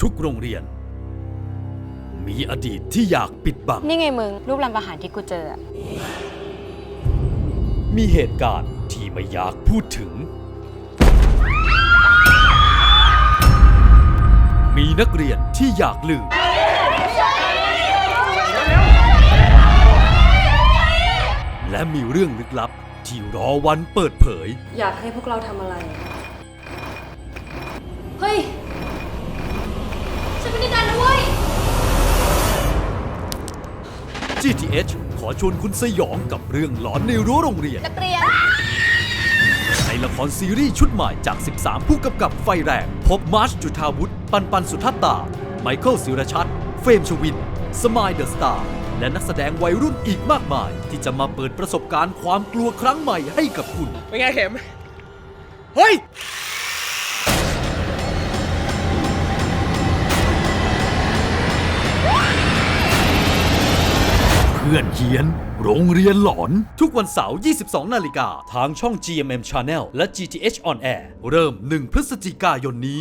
ทุกโรงเรียน มีอดีตที่อยากปิดบัง นี่ไงมึง รูปลำประหารที่กูเจออะมีเหตุการณ์ที่ไม่อยากพูดถึง มีนักเรียนที่อยากลืม และมีเรื่องลึกลับที่รอวันเปิดเผย อยากให้พวกเราทำอะไร เฮ้ย ฉันไม่ได้ดันนะเว้ย GTH ขอชวนคุณสยองกับเรื่องหลอนในรั้วโรงเรียน นักเรียน ในละครซีรีส์ชุดใหม่จาก 13 ผู้กำกับไฟแรง พบมาร์ชจุธาวุฒิปันปันสุทัตตา ไมเคิลศิรชัด เฟรมชวิน สมายเดอะสตาร์ และนักแสดงวัยรุ่นอีกมากมาย ที่จะมาเปิดประสบการณ์ความกลัวครั้งใหม่ให้กับคุณ เป็นไงเข็ม เฮ้ย พื่อนเฮียน โรงเรียนหลอน ทุกวันเสาร์ 22 นาฬิกา ทางช่อง GMM Channel และ GTH On Air เริ่ม 1 พฤศจิกายนนี้